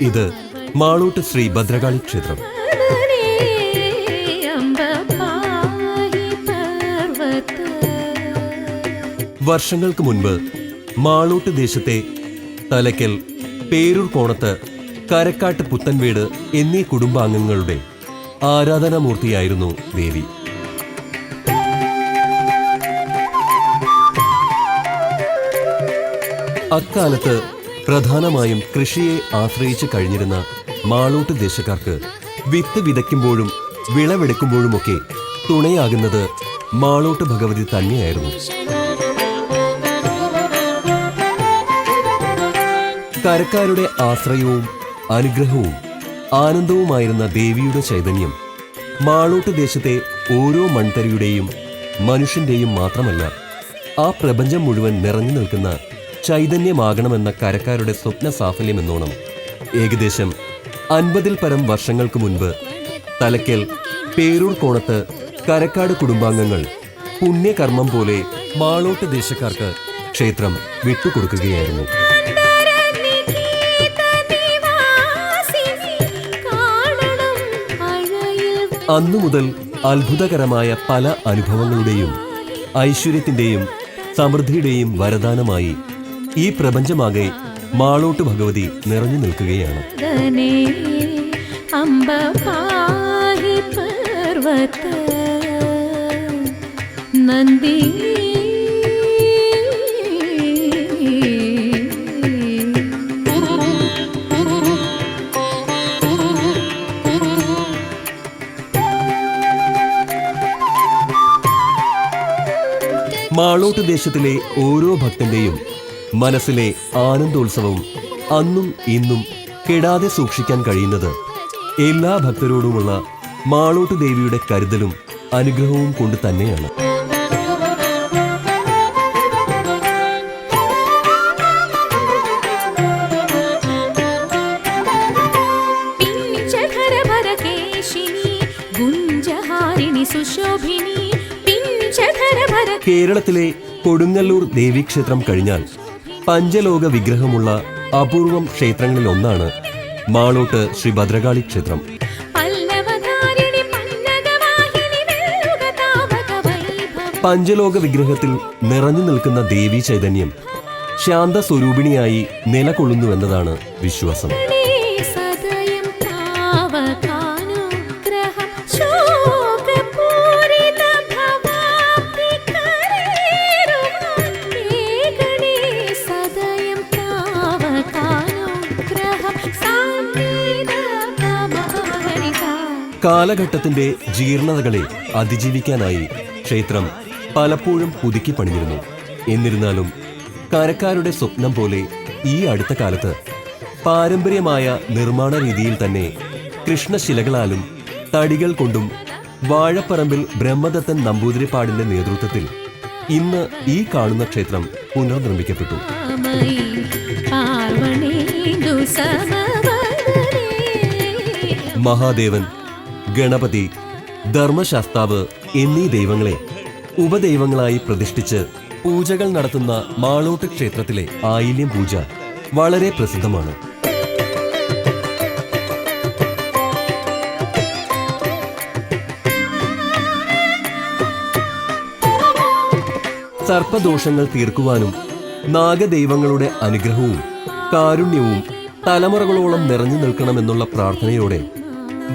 ഇത് മാളൂട്ട് ശ്രീ ഭദ്രകാളി ക്ഷേത്രം. വർഷങ്ങൾക്ക് മുൻപ് മാളൂട്ട് ദേശത്തെ തലയ്ക്കൽ പേരൂർ കോണത്ത് കരക്കാട്ട് പുത്തൻവീട് എന്നീ കുടുംബാംഗങ്ങളുടെ ആരാധനാമൂർത്തിയായിരുന്നു ദേവി. അക്കാലത്ത് പ്രധാനമായും കൃഷിയെ ആശ്രയിച്ച് കഴിഞ്ഞിരുന്ന മാളൂട്ട് ദേശക്കാർക്ക് വിത്ത് വിതയ്ക്കുമ്പോഴും വിളവെടുക്കുമ്പോഴുമൊക്കെ തുണയാകുന്നത് മാളൂട്ട് ഭഗവതി തന്നെയായിരുന്നു. കരക്കാരുടെ ആശ്രയവും അനുഗ്രഹവും ആനന്ദവുമായിരുന്ന ദേവിയുടെ ചൈതന്യം മാളൂട്ട് ദേശത്തെ ഓരോ മൺതരിയുടെയും മനുഷ്യന്റെയും മാത്രമല്ല ആ പ്രപഞ്ചം മുഴുവൻ നിറഞ്ഞു നിൽക്കുന്ന ചൈതന്യമാകണമെന്ന കരക്കാരുടെ സ്വപ്ന സാഫല്യമെന്നോണം. ഏകദേശം അൻപതിൽ പരം വർഷങ്ങൾക്ക് മുൻപ് തലക്കൽ പേരൂർ കോണത്ത് കരക്കാട് കുടുംബാംഗങ്ങൾ പുണ്യകർമ്മം പോലെ മാളോട്ട് ദേശക്കാർക്ക് ക്ഷേത്രം വിട്ടുകൊടുക്കുകയായിരുന്നു. അന്നു മുതൽ അത്ഭുതകരമായ പല അനുഭവങ്ങളുടെയും ഐശ്വര്യത്തിന്റെയും സമൃദ്ധിയുടെയും വരദാനമായി ഈ പ്രപഞ്ചമാകെ മാളോട്ട് ഭഗവതി നിറഞ്ഞു നിൽക്കുകയാണ്. നന്ദി. മാളോട്ട് ദേശത്തിലെ ഓരോ ഭക്തന്റെയും മനസ്സിലെ ആനന്ദോത്സവം അന്നും ഇന്നും കെടാതെ സൂക്ഷിക്കാൻ കഴിയുന്നത് എല്ലാ ഭക്തരോടുമുള്ള മാളോട്ട് ദേവിയുടെ കരുതലും അനുഗ്രഹവും കൊണ്ട് തന്നെയാണ്. കേരളത്തിലെ കൊടുങ്ങല്ലൂർ ദേവീക്ഷേത്രം കഴിഞ്ഞാൽ പഞ്ചലോക വിഗ്രഹമുള്ള അപൂർവം ക്ഷേത്രങ്ങളിൽ ഒന്നാണ് മാളോട്ട് ശ്രീ ഭദ്രകാളി ക്ഷേത്രം. പഞ്ചലോക വിഗ്രഹത്തിൽ നിറഞ്ഞു നിൽക്കുന്ന ദേവീ ചൈതന്യം ശാന്ത സ്വരൂപിണിയായി നിലകൊള്ളുന്നുവെന്നതാണ് വിശ്വാസം. കാലഘട്ടത്തിന്റെ ജീർണതകളെ അതിജീവിക്കാനായി ക്ഷേത്രം പലപ്പോഴും പുതുക്കി പണിഞ്ഞിരുന്നു. എന്നിരുന്നാലും കരക്കാരുടെ സ്വപ്നം പോലെ ഈ അടുത്ത കാലത്ത് പാരമ്പര്യമായ നിർമ്മാണ രീതിയിൽ തന്നെ കൃഷ്ണശിലകളാലും തടികൾ കൊണ്ടും വാഴപ്പറമ്പിൽ ബ്രഹ്മദത്തൻ നമ്പൂതിരിപ്പാടിന്റെ നേതൃത്വത്തിൽ ഇന്ന് ഈ കാണുന്ന ക്ഷേത്രം പുനർനിർമ്മിക്കപ്പെട്ടു. മഹാദേവൻ ഗണപതി ധർമ്മശാസ്താവ് എന്നീ ദൈവങ്ങളെ ഉപദൈവങ്ങളായി പ്രതിഷ്ഠിച്ച് പൂജകൾ നടത്തുന്ന മാളോട്ട് ക്ഷേത്രത്തിലെ ആയില്യം പൂജ വളരെ പ്രസിദ്ധമാണ്. സർപ്പദോഷങ്ങൾ തീർക്കുവാനും നാഗദൈവങ്ങളുടെ അനുഗ്രഹവും കാരുണ്യവും തലമുറകളോളം നിറഞ്ഞു നിൽക്കണമെന്നുള്ള പ്രാർത്ഥനയോടെ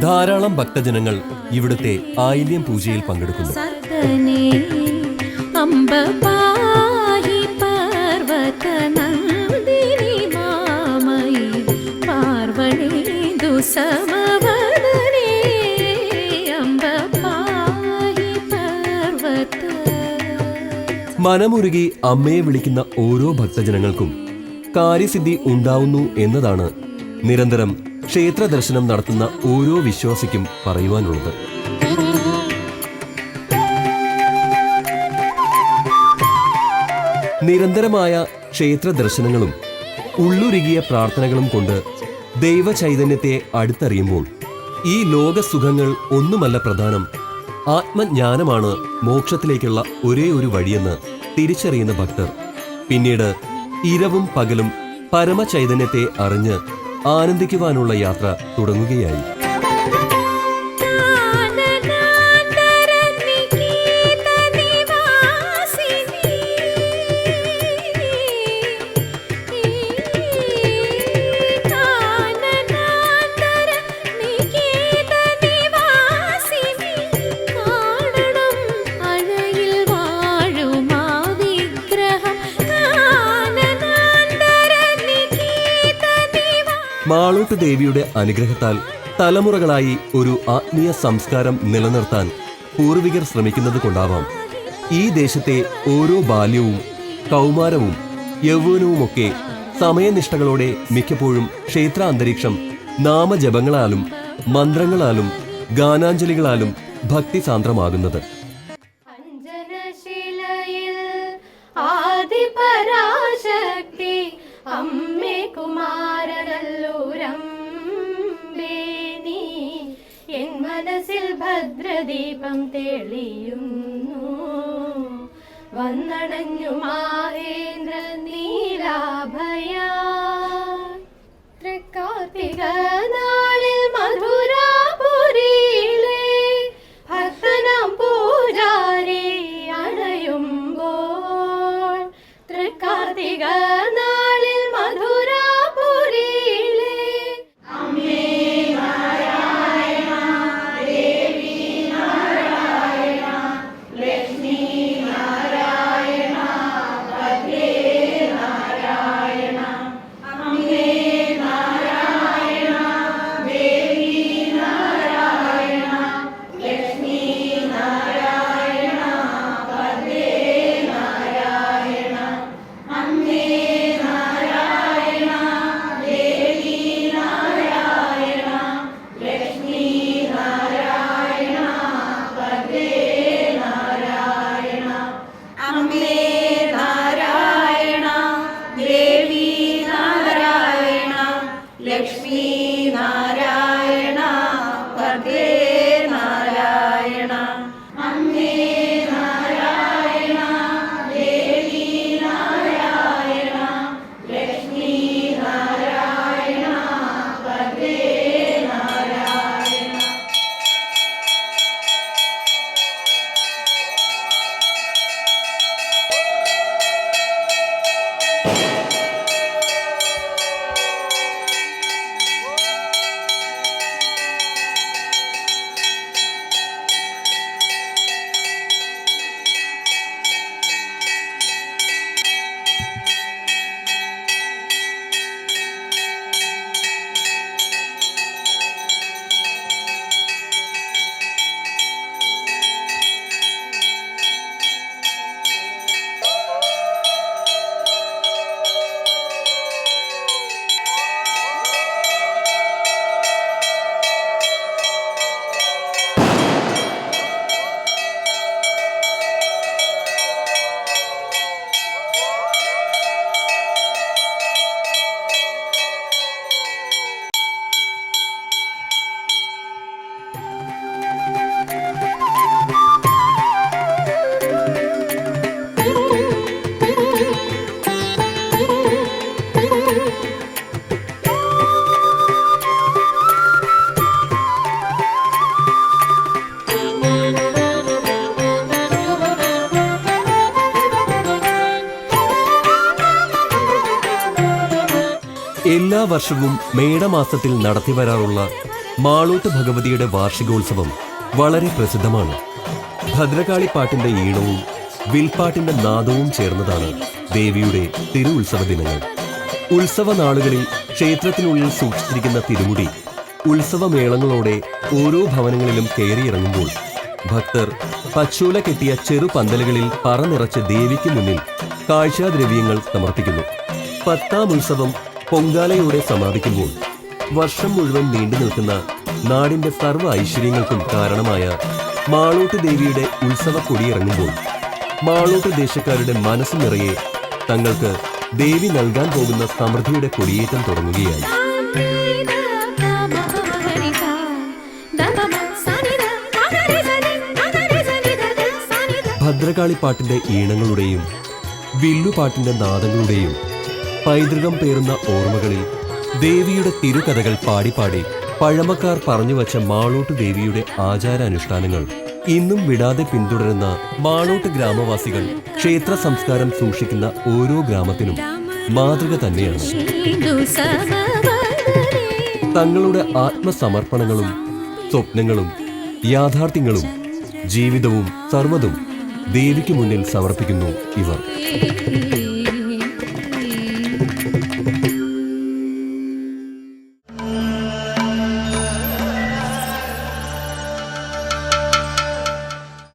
ധാരാളം ഭക്തജനങ്ങൾ ഇവിടുത്തെ ആയില്യം പൂജയിൽ പങ്കെടുക്കുന്നു. മനമുരുകി അമ്മയെ വിളിക്കുന്ന ഓരോ ഭക്തജനങ്ങൾക്കും കാര്യസിദ്ധി ഉണ്ടാവുന്നു എന്നതാണ് നിരന്തരം ക്ഷേത്ര ദർശനം നടത്തുന്ന ഓരോ വിശ്വാസിക്കും പറയുവാനുള്ളത്. നിരന്തരമായ ക്ഷേത്ര ദർശനങ്ങളും ഉള്ളുരുകിയ പ്രാർത്ഥനകളും കൊണ്ട് ദൈവചൈതന്യത്തെ അടുത്തറിയുമ്പോൾ ഈ ലോകസുഖങ്ങൾ ഒന്നുമല്ല പ്രധാനം. ആത്മജ്ഞാനമാണ് മോക്ഷത്തിലേക്കുള്ള ഒരേ ഒരു വഴിയെന്ന് തിരിച്ചറിയുന്ന ഭക്തർ. പിന്നീട് ഇരവും പകലും പരമചൈതന്യത്തെ അറിഞ്ഞ് ആനന്ദിക്കുവാനുള്ള യാത്ര തുടങ്ങുകയായി. മാളൂട്ട് ദേവിയുടെ അനുഗ്രഹത്താൽ തലമുറകളായി ഒരു ആത്മീയ സംസ്കാരം നിലനിർത്താൻ പൂർവികർ ശ്രമിക്കുന്നത് കൊണ്ടാവാം. ഈ ദേശത്തെ ഓരോ ബാല്യവും കൗമാരവും യൗവനവുമൊക്കെ സമയനിഷ്ഠകളോടെ മിക്കപ്പോഴും ക്ഷേത്രാന്തരീക്ഷം നാമജപങ്ങളാലും മന്ത്രങ്ങളാലും ഗാനാഞ്ജലികളാലും ഭക്തിസാന്ദ്രമാകുന്നത്. ഭദ്രദീപം തെളിയുന്നു. വന്നടഞ്ഞു മാഹേന്ദ്ര നീലാഭയ എല്ലാ വർഷവും മേടമാസത്തിൽ നടത്തിവരാറുള്ള മാളൂട്ട് ഭഗവതിയുടെ വാർഷികോത്സവം വളരെ പ്രസിദ്ധമാണ്. ഭദ്രകാളി പാട്ടിന്റെ ഈണവും വിൽപ്പാട്ടിന്റെ നാദവും ചേർന്നതാണ് ദേവിയുടെ തിരു ഉത്സവ ദിനങ്ങൾ. ഉത്സവ നാളുകളിൽ ക്ഷേത്രത്തിനുള്ളിൽ സൂക്ഷിച്ചിരിക്കുന്ന തിരുമുടി ഉത്സവമേളങ്ങളോടെ ഓരോ ഭവനങ്ങളിലും കയറിയിറങ്ങുമ്പോൾ ഭക്തർ പച്ചൂല കെട്ടിയ ചെറു പന്തലുകളിൽ പറനിറച്ച് ദേവിക്ക് മുന്നിൽ കാഴ്ചാദ്രവ്യങ്ങൾ സമർപ്പിക്കുന്നു. പത്താം ഉത്സവം പൊങ്കാലയോടെ സമാപിക്കുമ്പോൾ വർഷം മുഴുവൻ നീണ്ടു നിൽക്കുന്ന നാടിന്റെ സർവ ഐശ്വര്യങ്ങൾക്കും കാരണമായ മാളൂട്ട് ദേവിയുടെ ഉത്സവ കൊടിയിറങ്ങുമ്പോൾ മാളൂട്ട് ദേശക്കാരുടെ മനസ്സ് നിറയെ തങ്ങൾക്ക് ദേവി നൽകാൻ പോകുന്ന സമൃദ്ധിയുടെ കൊടിയേറ്റം തുടങ്ങുകയായി. ഭദ്രകാളിപ്പാട്ടിന്റെ ഈണങ്ങളുടെയും വില്ലുപാട്ടിന്റെ നാദങ്ങളുടെയും പൈതൃകം പേറുന്ന ഓർമ്മകളിൽ ദേവിയുടെ തിരുകഥകൾ പാടിപ്പാടി പഴമക്കാർ പറഞ്ഞുവച്ച മാളോട്ട് ദേവിയുടെ ആചാരാനുഷ്ഠാനങ്ങൾ ഇന്നും വിടാതെ പിന്തുടരുന്ന മാളോട്ട് ഗ്രാമവാസികൾ ക്ഷേത്ര സംസ്കാരം സൂക്ഷിക്കുന്ന ഓരോ ഗ്രാമത്തിനും മാതൃക തന്നെയാണ്. തങ്ങളുടെ ആത്മസമർപ്പണങ്ങളും സ്വപ്നങ്ങളും യാഥാർത്ഥ്യങ്ങളും ജീവിതവും സർവതും ദേവിക്ക് മുന്നിൽ സമർപ്പിക്കുന്നു ഇവർ.